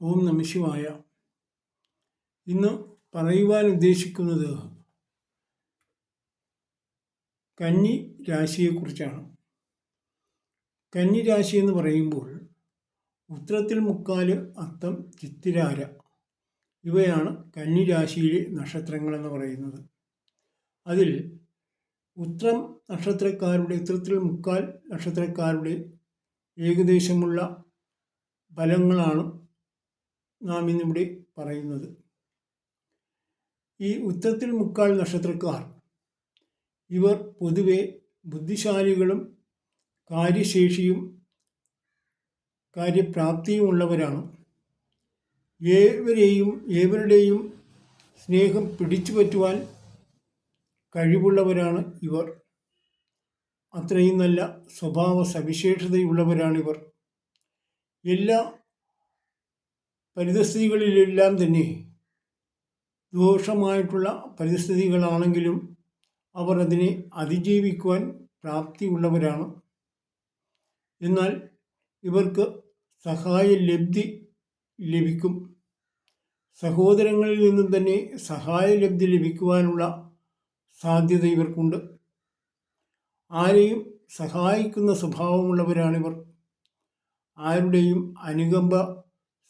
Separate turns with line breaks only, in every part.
ഓം നമശിവായ ഇന്ന് പറയുവാൻ ഉദ്ദേശിക്കുന്നത് കന്നി രാശിയെക്കുറിച്ചാണ്. കന്നി രാശി എന്ന് പറയുമ്പോൾ ഉത്തരത്തിൽ മുക്കാൽ അത്തം ചിത്തിരാര. ഇവയാണ് കന്നി രാശിയിലെ നക്ഷത്രങ്ങൾ എന്ന് പറയുന്നത്. അതിൽ ഉത്രം നക്ഷത്രക്കാരുടെ ഉത്തരത്തിൽ മുക്കാൽ നക്ഷത്രക്കാരുടെ ഏകദേശമുള്ള ഫലങ്ങളാണ് നാം ഇന്നിവിടെ പറയുന്നത്. ഈ ഉത്തരത്തിൽ മുക്കാൽ നക്ഷത്രക്കാർ ഇവർ പൊതുവെ ബുദ്ധിശാലികളും കാര്യശേഷിയും കാര്യപ്രാപ്തിയും ഉള്ളവരാണ്. ഏവരെയും ഏവരുടെയും സ്നേഹം പിടിച്ചു പറ്റുവാൻ കഴിവുള്ളവരാണ് ഇവർ. അത്രയും നല്ല സ്വഭാവ സവിശേഷതയുള്ളവരാണിവർ എല്ലാ പരിതസ്ഥിതികളിലെല്ലാം തന്നെ ദോഷമായിട്ടുള്ള പരിസ്ഥിതികളാണെങ്കിലും അവർ അതിനെ അതിജീവിക്കുവാൻ പ്രാപ്തിയുള്ളവരാണ്. എന്നാൽ ഇവർക്ക് സഹായ ലബ്ധി ലഭിക്കും. സഹോദരങ്ങളിൽ നിന്നും തന്നെ സഹായ ലബ്ധി ലഭിക്കുവാനുള്ള സാധ്യത ഇവർക്കുണ്ട്. ആരെയും സഹായിക്കുന്ന സ്വഭാവമുള്ളവരാണിവർ. ആരുടെയും അനുകമ്പ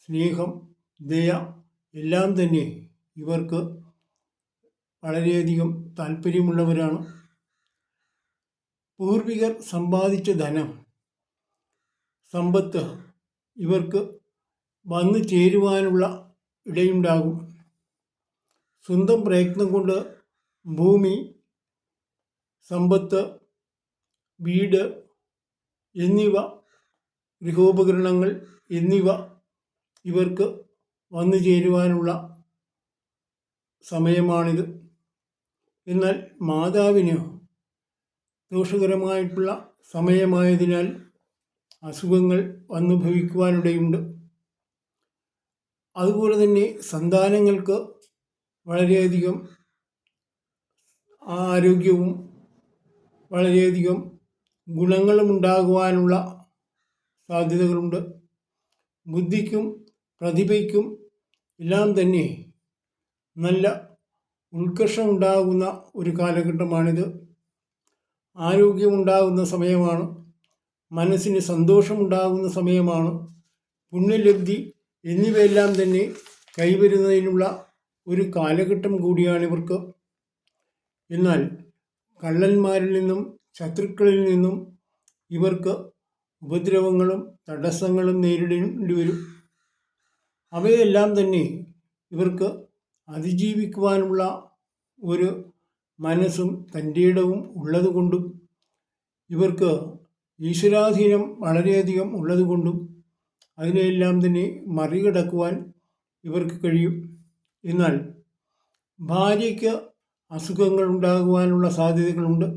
സ്നേഹം ദയ എല്ലാം തന്നെ ഇവർക്ക് വളരെയധികം താല്പര്യമുള്ളവരാണ്. പൂർവികർ സമ്പാദിച്ച ധനം സമ്പത്ത് ഇവർക്ക് വന്നു ചേരുവാനുള്ള ഇടയുണ്ടാകും. സ്വന്തം പ്രയത്നം കൊണ്ട് ഭൂമി സമ്പത്ത് വീട് എന്നിവ ഗൃഹോപകരണങ്ങൾ എന്നിവ ഇവർക്ക് വന്നു ചേരുവാനുള്ള സമയമാണിത്. എന്നാൽ മാതാവിന് ദോഷകരമായിട്ടുള്ള സമയമായതിനാൽ അസുഖങ്ങൾ വന്നു ഭവിക്കുവാനിടയുണ്ട് അതുപോലെ തന്നെ സന്താനങ്ങൾക്ക് വളരെയധികം ആരോഗ്യവും വളരെയധികം ഗുണങ്ങളും ഉണ്ടാകുവാനുള്ള സാധ്യതകളുണ്ട്. ബുദ്ധിക്കും പ്രതിഭയ്ക്കും എല്ലാം തന്നെ നല്ല ഉത്കർഷം ഉണ്ടാകുന്ന ഒരു കാലഘട്ടമാണിത്. ആരോഗ്യമുണ്ടാകുന്ന സമയമാണ് മനസ്സിന് സന്തോഷമുണ്ടാകുന്ന സമയമാണ് പുണ്യലബ്ധി എന്നിവയെല്ലാം തന്നെ കൈവരുന്നതിനുള്ള ഒരു കാലഘട്ടം കൂടിയാണ് ഇവർക്ക് എന്നാൽ കള്ളന്മാരിൽ നിന്നും ശത്രുക്കളിൽ നിന്നും ഇവർക്ക് ഉപദ്രവങ്ങളും തടസ്സങ്ങളും നേരിടേണ്ടി വരും. അവയെല്ലാം തന്നെ ഇവർക്ക് അതിജീവിക്കുവാനുള്ള ഒരു മനസ്സും തന്റെ ഇടവും ഉള്ളതുകൊണ്ടും ഇവർക്ക് ഈശ്വരാധീനം വളരെയധികം ഉള്ളതുകൊണ്ടും അതിനെയെല്ലാം തന്നെ മറികടക്കുവാൻ ഇവർക്ക് കഴിയും. എന്നാൽ ഭാര്യയ്ക്ക് അസുഖങ്ങൾ ഉണ്ടാകുവാനുള്ള സാധ്യതകളുണ്ട്.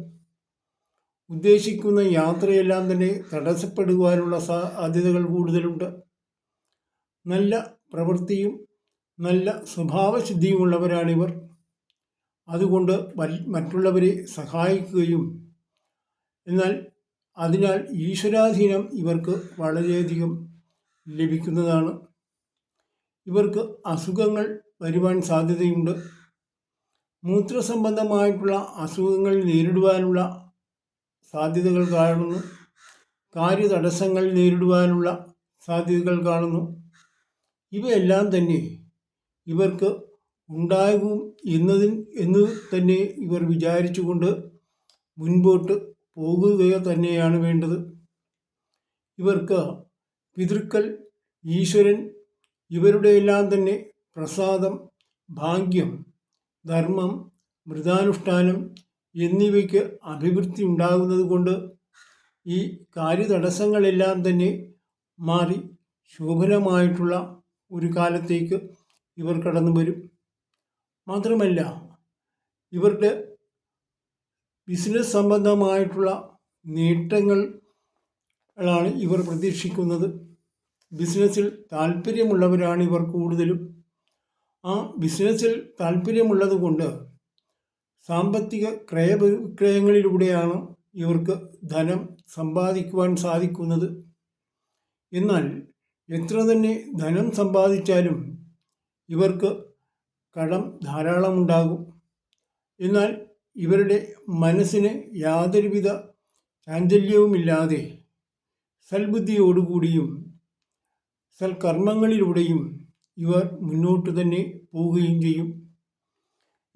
ഉദ്ദേശിക്കുന്ന യാത്രയെല്ലാം തന്നെ തടസ്സപ്പെടുവാനുള്ള സാധ്യതകൾ കൂടുതലുണ്ട്. നല്ല പ്രവൃത്തിയും നല്ല സ്വഭാവശുദ്ധിയുമുള്ളവരാണിവർ അതുകൊണ്ട് മറ്റുള്ളവരെ സഹായിക്കുകയും എന്നാൽ അതിനാൽ ഈശ്വരാധീനം ഇവർക്ക് വളരെയധികം ലഭിക്കുന്നതാണ്. ഇവർക്ക് അസുഖങ്ങൾ വരുവാൻ സാധ്യതയുണ്ട്. മൂത്രസംബന്ധമായിട്ടുള്ള അസുഖങ്ങൾ നേരിടുവാനുള്ള സാധ്യതകൾ കാണുന്നു. കാര്യതടസ്സങ്ങൾ നേരിടുവാനുള്ള സാധ്യതകൾ കാണുന്നു. ഇവയെല്ലാം തന്നെ ഇവർക്ക് ഉണ്ടാകും എന്നതിൽ എന്ന് തന്നെ ഇവർ വിചാരിച്ചുകൊണ്ട് മുൻപോട്ട് പോകുക തന്നെയാണ് വേണ്ടത്. ഇവർക്ക് പിതൃക്കൾ ഈശ്വരൻ ഇവരുടെ എല്ലാം തന്നെ പ്രസാദം ഭാഗ്യം ധർമ്മം മൃതാനുഷ്ഠാനം എന്നിവയ്ക്ക് അഭിവൃദ്ധി ഉണ്ടാകുന്നത് കൊണ്ട് ഈ കാര്യതടസ്സങ്ങളെല്ലാം തന്നെ മാറി ശോഭനമായിട്ടുള്ള ഒരു കാലത്തേക്ക് ഇവർ കടന്നു വരും. മാത്രമല്ല ഇവരുടെ ബിസിനസ് സംബന്ധമായിട്ടുള്ള നേട്ടങ്ങളാണ് ഇവർ പ്രതീക്ഷിക്കുന്നത്. ബിസിനസ്സിൽ താല്പര്യമുള്ളവരാണ് ഇവർ കൂടുതലും. ആ ബിസിനസ്സിൽ താല്പര്യമുള്ളത് കൊണ്ട് സാമ്പത്തിക ക്രയവിക്രയങ്ങളിലൂടെയാണ് ഇവർക്ക് ധനം സമ്പാദിക്കുവാൻ സാധിക്കുന്നത്. എന്നാൽ എത്ര തന്നെ ധനം സമ്പാദിച്ചാലും ഇവർക്ക് കടം ധാരാളമുണ്ടാകും. എന്നാൽ ഇവരുടെ മനസ്സിന് യാതൊരുവിധ ചാഞ്ചല്യവുമില്ലാതെ സൽബുദ്ധിയോടുകൂടിയും സൽകർമ്മങ്ങളിലൂടെയും ഇവർ മുന്നോട്ട് തന്നെ പോവുകയും ചെയ്യും.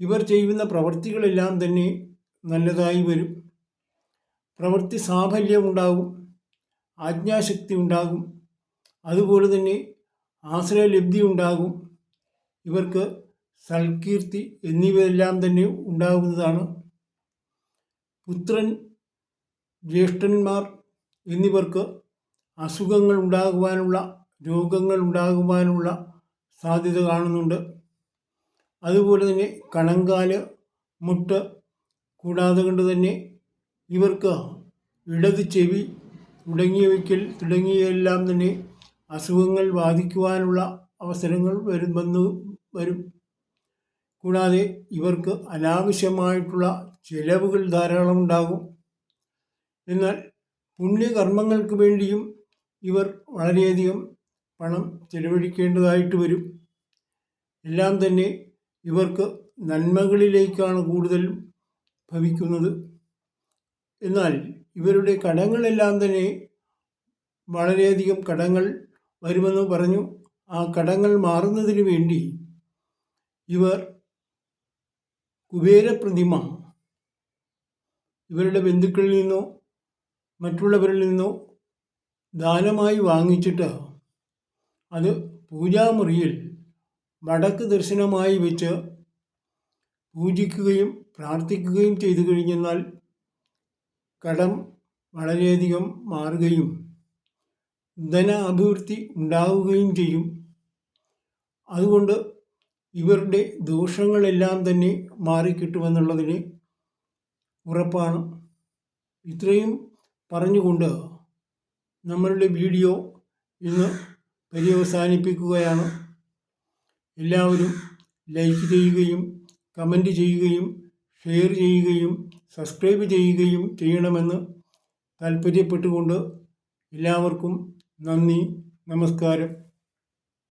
ഇവർ ചെയ്യുന്ന പ്രവൃത്തികളെല്ലാം തന്നെ നല്ലതായി വരും. പ്രവൃത്തി സാഫല്യമുണ്ടാകും. ആജ്ഞാശക്തി ഉണ്ടാകും. അതുപോലെ തന്നെ ആശ്രയലബ്ധി ഉണ്ടാകും. ഇവർക്ക് സൽകീർത്തി എന്നിവയെല്ലാം തന്നെ ഉണ്ടാകുന്നതാണ്. പുത്രൻ ജ്യേഷ്ഠന്മാർ എന്നിവർക്ക് അസുഖങ്ങൾ ഉണ്ടാകുവാനുള്ള രോഗങ്ങൾ ഉണ്ടാകുവാനുള്ള സാധ്യത കാണുന്നുണ്ട്. അതുപോലെ തന്നെ കണങ്കാൽ മുട്ട് കൂടാതെ കൊണ്ട് തന്നെ ഇവർക്ക് ഇടത് ചെവി തുടങ്ങിയവയ്ക്കൽ തുടങ്ങിയെല്ലാം തന്നെ അസുഖങ്ങൾ ബാധിക്കുവാനുള്ള അവസരങ്ങൾ വരുമെന്ന് വരും. കൂടാതെ ഇവർക്ക് അനാവശ്യമായിട്ടുള്ള ചിലവുകൾ ധാരാളം ഉണ്ടാകും. എന്നാൽ പുണ്യകർമ്മങ്ങൾക്ക് വേണ്ടിയും ഇവർ വളരെയധികം പണം ചെലവഴിക്കേണ്ടതായിട്ട് വരും. എല്ലാം തന്നെ ഇവർക്ക് നന്മകളിലേക്കാണ് കൂടുതലും ഭവിക്കുന്നത്. എന്നാൽ ഇവരുടെ കടങ്ങളെല്ലാം തന്നെ വളരെയധികം കടങ്ങൾ വരുമെന്ന് പറഞ്ഞു. ആ കടങ്ങൾ മാറുന്നതിന് വേണ്ടി ഇവർ കുബേരപ്രതിമ ഇവരുടെ ബന്ധുക്കളിൽ നിന്നോ മറ്റുള്ളവരിൽ നിന്നോ ദാനമായി വാങ്ങിച്ചിട്ട് അത് പൂജാമുറിയിൽ വടക്ക് ദർശനമായി വെച്ച് പൂജിക്കുകയും പ്രാർത്ഥിക്കുകയും ചെയ്തു കഴിഞ്ഞെന്നാൽ കടം വളരെയധികം മാറുകയും ധന അഭിവൃദ്ധി ഉണ്ടാവുകയും ചെയ്യും. അതുകൊണ്ട് ഇവരുടെ ദോഷങ്ങളെല്ലാം തന്നെ മാറിക്കിട്ടുമെന്നുള്ളതിന് ഉറപ്പാണ്. ഇത്രയും പറഞ്ഞുകൊണ്ട് നമ്മളുടെ വീഡിയോ ഇന്ന് പര്യവസാനിപ്പിക്കുകയാണ്. എല്ലാവരും ലൈക്ക് ചെയ്യുകയും കമന്റ് ചെയ്യുകയും ഷെയർ ചെയ്യുകയും സബ്സ്ക്രൈബ് ചെയ്യുകയും ചെയ്യണമെന്ന് താല്പര്യപ്പെട്ടുകൊണ്ട് എല്ലാവർക്കും നന്ദി നമസ്കാരം.